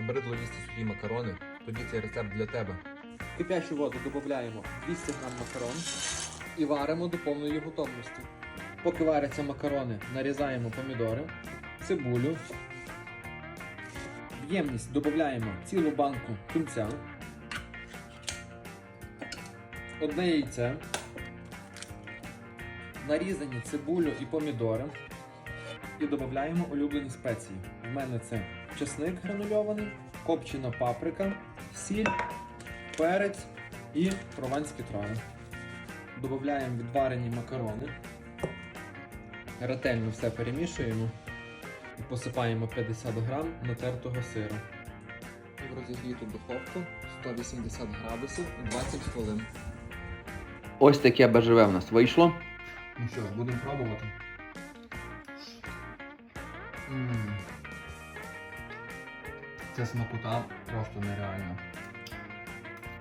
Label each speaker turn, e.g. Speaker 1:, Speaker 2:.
Speaker 1: Набридло їсти сухі макарони, тоді цей рецепт для тебе.
Speaker 2: Кипячу воду додаємо 200 г макарон і варимо до повної готовності. Поки варяться макарони, нарізаємо помідори, цибулю. В ємність додаємо цілу банку тунця, одне яйце, нарізані цибулю і помідори. І додаємо улюблені спеції. У мене це чесник гранульований, копчена паприка, сіль, перець і прованські трави. Додаємо відварені макарони. Ретельно все перемішуємо і посипаємо 50 грам натертого сиру.
Speaker 1: І в розігріту духовку 180 градусів 20 хвилин.
Speaker 3: Ось таке БЖВ в нас вийшло.
Speaker 2: Ну що, будемо пробувати. Це смакота просто нереально.